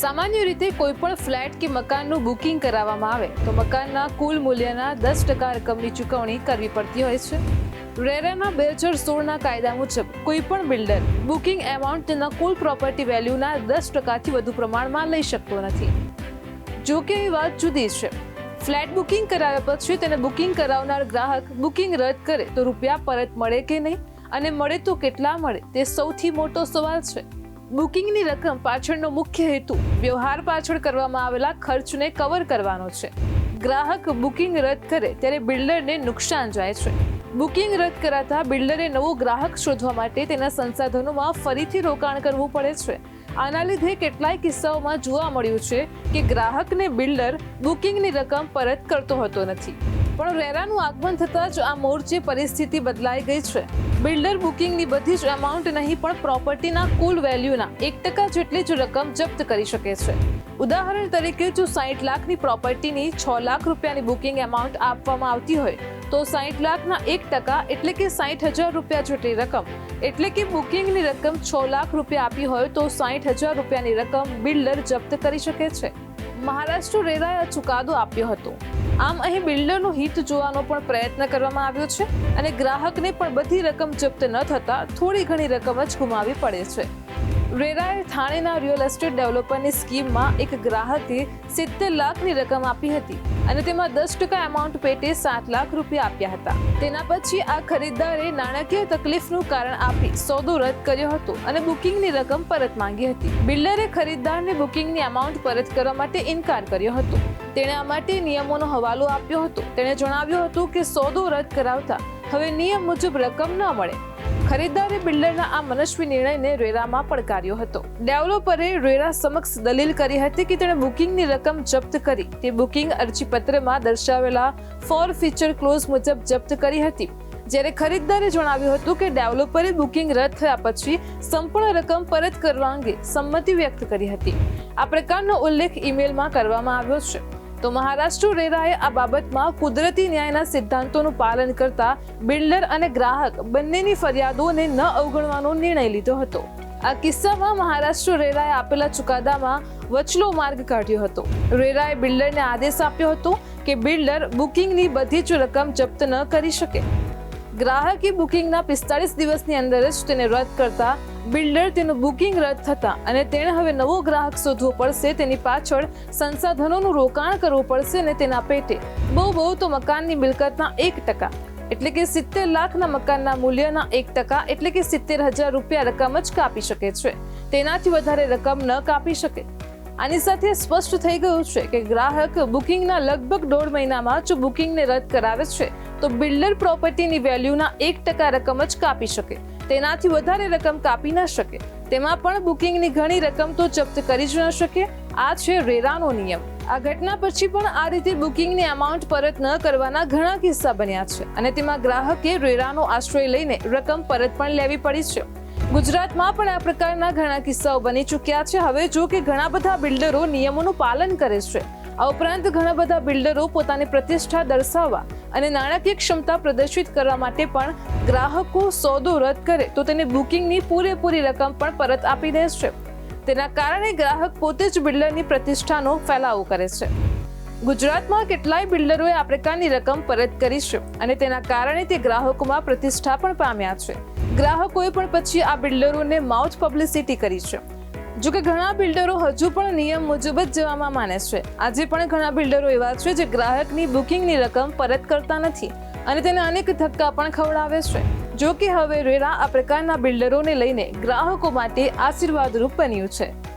સામાન્ય રીતે કોઈ પણ ફ્લેટ કે મકાનનું બુકિંગ કરાવવામાં આવે તો મકાનના કુલ મૂલ્યના દસ ટકા રકમની ચૂકવણી કરવી પડતી હોય છે. રેરાના બે હજાર સોળના કાયદા મુજબ કોઈ પણ બિલ્ડર બુકિંગ એમાઉન્ટ તેના કુલ પ્રોપર્ટી વેલ્યુના દસ ટકાથી વધુ પ્રમાણમાં લઈ શકતો નથી. જો કે એ વાત જુદી છે. ફ્લેટ બુકિંગ કરાવ્યા પછી તેને બુકિંગ કરાવનાર ગ્રાહક બુકિંગ રદ કરે તો રૂપિયા પરત મળે કે નહીં? અને મળે તો કેટલા મળે તે સૌથી મોટો સવાલ છે. બુકિંગની રકમ પાછળનો મુખ્ય હેતુ, વ્યવહાર પાછળ કરવામાં આવેલા ખર્ચને કવર કરવાનો છે. ગ્રાહક બુકિંગ રદ કરે ત્યારે બિલ્ડરને નુકસાન જાય છે. બુકિંગ રદ કરાતા બિલ્ડરે નવો ગ્રાહક શોધવા માટે તેના સંસાધનોમાં ફરીથી રોકાણ કરવું પડે છે. આના લીધે કેટલાય કિસ્સાઓમાં જોવા મળ્યું છે કે ગ્રાહકને બિલ્ડર બુકિંગની રકમ પરત કરતો હોતો નથી. પણ રેરાનું આગમન થતાં જ આ મોરચે પરિસ્થિતિ બદલાઈ ગઈ છે. બિલ્ડર બુકિંગની બધી જ અમાઉન્ટ નહીં પણ પ્રોપર્ટીના કુલ વેલ્યુના એક ટકા જેટલી જ રકમ જપ્ત કરી શકે છે. ઉદાહરણ તરીકે જો સાઠ લાખની પ્રોપર્ટીની છ લાખ રૂપિયાની બુકિંગ એમાઉન્ટ આપવામાં આવતી હોય, તો સાઠ લાખના એક ટકા એટલે કે સાઠ હજાર રૂપિયા જેટલી રકમ. એટલે કે બુકિંગની રકમ છ લાખ રૂપિયા આપી હોય, તો સાઠ હજાર રૂપિયાની રકમ બિલ્ડર જપ્ત કરી શકે છે. મહારાષ્ટ્ર રેરાએ ચુકાદો આપ્યો હતો. આમ અહીં બિલ્ડરનું હિત જોવાનો પણ પ્રયત્ન કરવામાં આવ્યો છે અને ગ્રાહકને પણ બધી રકમ જપ્ત ન થતા થોડી ઘણી રકમ જ ગુમાવી પડે છે. રેરાએ થાણેના રિયલ એસ્ટેટ ડેવલપરની સ્કીમમાં એક ગ્રાહકે સિત્તેર લાખની રકમ આપી હતી અને તેમાં દસ ટકા એમાઉન્ટ પેટે સાત લાખ રૂપિયા આપ્યા હતા. તેના પછી આ ખરીદદારે નાણાકીય તકલીફનું કારણ આપી સોદો રદ કર્યો હતો અને બુકિંગની રકમ પરત માંગી હતી. બિલ્ડરે ખરીદદારને બુકિંગની અમાઉન્ટ પરત કરવા માટે ઇનકાર કર્યો હતો. તેણે આ માટે નિયમોનો હવાલો આપ્યો હતો. તેણે જણાવ્યું હતું કે સોદો રદ કરાવતા હવે નિયમ મુજબ રકમ ન મળે. ખરીદદારે બિલ્ડરના આ મનસ્વી નિર્ણયને રેરામાં પડકાર્યો હતો. ડેવલપરે રેરા સમક્ષ દલીલ કરી હતી કે તેણે બુકિંગની રકમ જપ્ત કરી. તે બુકિંગ અરજીપત્રમાં દર્શાવેલા ફોર ફીચર ક્લોઝ મુજબ જપ્ત કરી હતી. જ્યારે ખરીદદારે જણાવ્યું હતું કે ડેવલપરે બુકિંગ રદ થયા પછી સંપૂર્ણ રકમ પરત કરવા અંગે સંમતિ વ્યક્ત કરી હતી. આ પ્રકારનો ઉલ્લેખ ઈમેલમાં કરવામાં આવ્યો છે. તો મહારાષ્ટ્ર રેરાએ આ બાબતમાં કુદરતી ન્યાયના સિદ્ધાંતોનું પાલન કરતા બિલ્ડર અને ગ્રાહક બંનેની ફરિયાદોને ન અવગણવાનો નિર્ણય લીધો હતો. આ કિસ્સામાં મહારાષ્ટ્ર રેરાએ આપેલા ચુકાદામાં વચલો માર્ગ કાઢ્યો હતો. રેરાએ બિલ્ડરને આદેશ આપ્યો હતો કે બિલ્ડર બુકિંગની બધી જ રકમ જપ્ત ન કરી શકે. ગ્રાહકે બુકિંગના પિસ્તાળીસ દિવસની અંદર જ તેને રદ કરતા બિલ્ડર તેનું બુકિંગ રદ થતા અને તેણે હવે નવો ગ્રાહક શોધવો પડશે, તેની પાછળ સંસાધનોનું રોકાણ કરવું પડશે અને તેના પેટે બહુ બહુ તો મકાનની મિલકતના એક ટકા. એટલે કે સિત્તેર લાખના મકાનના મૂલ્યના એક ટકા, એટલે કે સિત્તેર હજાર રૂપિયા રકમ જ કાપી શકે છે. તેનાથી વધારે રકમ ન કાપી શકે. આની સાથે સ્પષ્ટ થઈ ગયું છે કે ગ્રાહક બુકિંગના લગભગ દોઢ મહિનામાં જો બુકિંગને રદ કરાવે છે. તો બિલ્ડર પ્રોપર્ટીની વેલ્યુના એક ટકા રકમ જ કાપી શકે. તેનાથી વધારે રકમ કાપી ન શકે. તેમાં પણ બુકિંગની ઘણી રકમ તો જપ્ત કરી જ ન શકે. આ છે રેરાનો નિયમ. આ ઘટના પછી પણ આ રીતે બુકિંગની અમાઉન્ટ પરત ન કરવાના ઘણા કિસ્સા બન્યા છે અને તેમાં ગ્રાહકે રેરાનો આશ્રય લઈને રકમ પરત પણ લેવી પડી છે. ગુજરાતમાં પણ આ પ્રકારના ઘણા કિસ્સાઓ બની ચૂક્યા છે. હવે જો કે ઘણા બધા બિલ્ડરો નિયમોનું પાલન કરે છે. આ ઉપરાંત ઘણા બધા બિલ્ડરો પોતાની પ્રતિષ્ઠા દર્શાવવા અને નાણાકીય ક્ષમતા પ્રદર્શિત કરવા માટે પણ ગ્રાહકો સોદો રદ કરે તો તેને બુકિંગની પૂરેપૂરી રકમ પણ પરત આપી દે છે. તેના કારણે ગ્રાહક પોતે જ બિલ્ડરની પ્રતિષ્ઠાનો ફેલાવો કરે છે. ગુજરાતમાં કેટલાય બિલ્ડરોએ આ પ્રકારની રકમ પરત કરી છે અને તેના કારણે તે ગ્રાહકોમાં પ્રતિષ્ઠા પણ પામ્યા છે. ગ્રાહકોએ પણ પછી આ બિલ્ડરોને માઉથ પબ્લિસિટી કરી છે. જો કે ઘણા બિલ્ડરો હજુ પણ નિયમ મુજબ જ જવામાં માને છે. આજે પણ ઘણા બિલ્ડરો એવા છે જે ગ્રાહકની બુકિંગની રકમ પરત કરતા નથી અને તેને અનેક ધક્કા પણ ખવડાવે છે. જો કે હવે રેરા આ પ્રકારના બિલ્ડરોને લઈને ગ્રાહકો માટે આશીર્વાદરૂપ બન્યું છે.